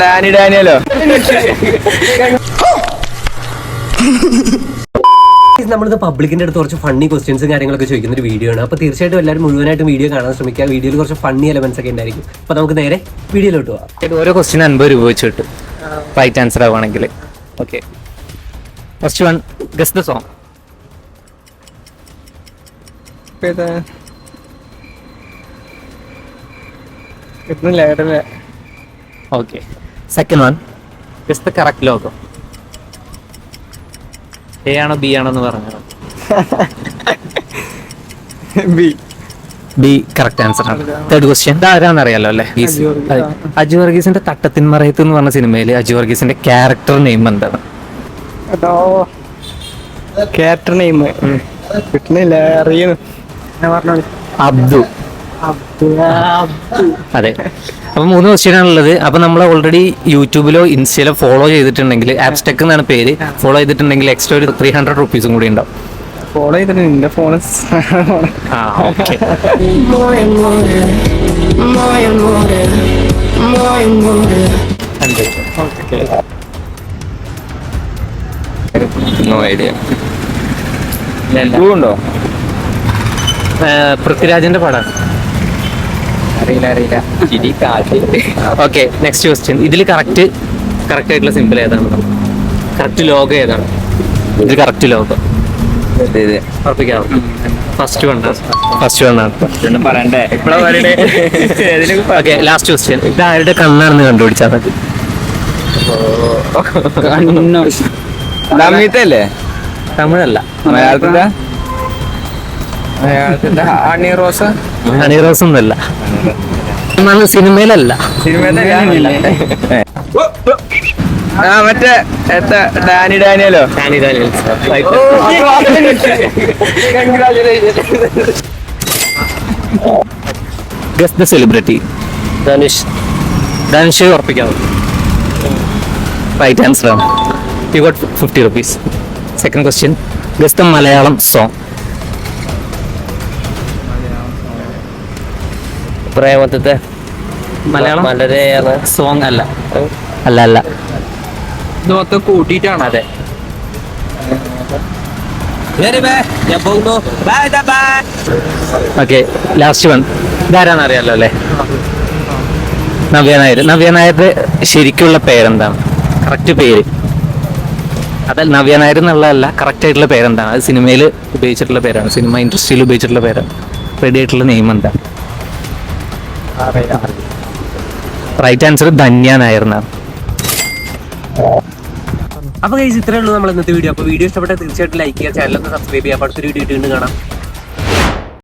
Dani Danilo? നമ്മളിത് പബ്ലിക്കിന്റെ അടുത്ത് കുറച്ച് ഫണ്ണി ക്വസ്റ്റ്യൻസും കാര്യങ്ങളൊക്കെ ചോദിക്കുന്ന ഒരു വീഡിയോ ആണ്. അപ്പോൾ തീർച്ചയായിട്ടും എല്ലാവരും മുഴുവനായിട്ടും വീഡിയോ കാണാൻ ശ്രമിക്കുക. വീഡിയോയിൽ കുറച്ച് ഫണ്ണി എലമെന്റ്സ് ഒക്കെ ഉണ്ടായിരിക്കും. അപ്പോൾ നമുക്ക് നേരെ വീഡിയോയിലോട്ട് പോവാം. ഓരോ ക്വസ്റ്റിന് അൻപത് രൂപ വെച്ച് കിട്ടും. റൈറ്റ് ആൻസർ ആവുകയാണെങ്കിൽ. Okay first one guess the song കിട്ടുന്നില്ല കേട്ടില്ല okay second one is the correct logo A ആണോ ബി ആണോ എന്ന് പറഞ്ഞത് ബി ബി കറക്റ്റ് ആൻസർ ആണ്. തേർഡ് ക്വസ്റ്റ്യൻ ആരാന്ന് അറിയാലോ അല്ലേ? അജു വർഗീസിന്റെ തട്ടത്തിൻ മറയത്ത് എന്ന് പറഞ്ഞ സിനിമയിൽ അജു വർഗീസിന്റെ ക്യാരക്ടർ നെയിം എന്താണ്? ക്യാരക്ടർ നെയിം കിട്ടുന്നില്ല അറിയുന്നു. അബ്ദു. അതെ. അപ്പൊ മൂന്ന് ക്വസ്റ്റ്യൻ ഉള്ളത് അപ്പൊ നമ്മൾ ഓൾറെഡി യൂട്യൂബിലോ ഇൻസ്റ്റയിലോ ഫോളോ ചെയ്തിട്ടുണ്ടെങ്കിൽ ആപ്സ്റ്റെക് എന്നാണ് പേര്. ഫോളോ ചെയ്തിട്ടുണ്ടെങ്കിൽ എക്സ്ട്രാ ഒരു ത്രീ ഹൺഡ്രഡ് റുപ്പീസും കൂടി ഉണ്ടാവും. ഫോളോ ചെയ്തിട്ടുണ്ട് ഫോണ് ആ ഓക്കെ. നോ ഐഡിയ ഉണ്ടോ? പൃഥ്വിരാജിന്റെ പടം. അറിയില്ല അറിയില്ല. ഓക്കെ നെക്സ്റ്റ് ക്വസ്റ്റ്യൻ ഇതിൽ കറക്റ്റ് കറക്റ്റ് ആയിട്ടുള്ള സിമ്പിൾ ഏതാണ് കറക്റ്റ് ലോഗോ ഏതാണ്? ഇതിൽ correct logo first one first one ആണ്. പറയണ്ടേ? ഓക്കെ ലാസ്റ്റ് ക്വസ്റ്റ്യൻ ഇത് ആരുടെ കണ്ണാണെന്ന് കണ്ടുപിടിച്ചാൽ മതി. തമിഴല്ല? മലയാളത്തിന്റെ മലയാളത്തിന്റെ ഹണി റോസ്? ഹണിറോസ് ഒന്നല്ല എന്നാണ് സിനിമയിലല്ല. ആ മറ്റേ എത്ത Danny Danilo? Danny guess the celebrity Dhanush. Dhanush ഉറപ്പിക്കാമോ right answer you got fifty rupees second question guess the Malayalam song പ്രേമത്തെ Malayalam? മലരെയാണ് സോങ് അല്ല. അല്ല അല്ല. കൂട്ടിയിട്ടാണ്. അതെ. ഓക്കെ ലാസ്റ്റ് വൺ ഇതാരാന്ന് അറിയാലോ അല്ലേ? നവ്യ നായർ. നവ്യ നായരുടെ ശരിക്കുള്ള പേരെന്താണ്? കറക്റ്റ് പേര്. അതല്ല നവ്യ നായർ എന്നുള്ളതല്ല കറക്റ്റ് ആയിട്ടുള്ള പേരെന്താണ്? അത് സിനിമയിൽ ഉപയോഗിച്ചിട്ടുള്ള പേരാണ്. സിനിമ ഇൻഡസ്ട്രിയിൽ ഉപയോഗിച്ചിട്ടുള്ള പേരാണ്. റെഡി ആയിട്ടുള്ള നെയിം എന്താ? റൈറ്റ് ആൻസർ ധന്യ നായർ എന്നാണ് അപ്പോൾ കഴിച്ച് ഇത്രയേ ഉള്ളൂ നമ്മൾ ഇന്നത്തെ വീഡിയോ അപ്പൊ വീഡിയോ ഇഷ്ടപ്പെട്ടാൽ തീർച്ചയായിട്ടും ലൈക്ക് ചെയ്യുക ചാനലൊന്ന് സബ്സ്ക്രൈബ് ചെയ്യുക. അപ്പൊ അടുത്തൊരു വീഡിയോ ഇട്ട് കാണാം.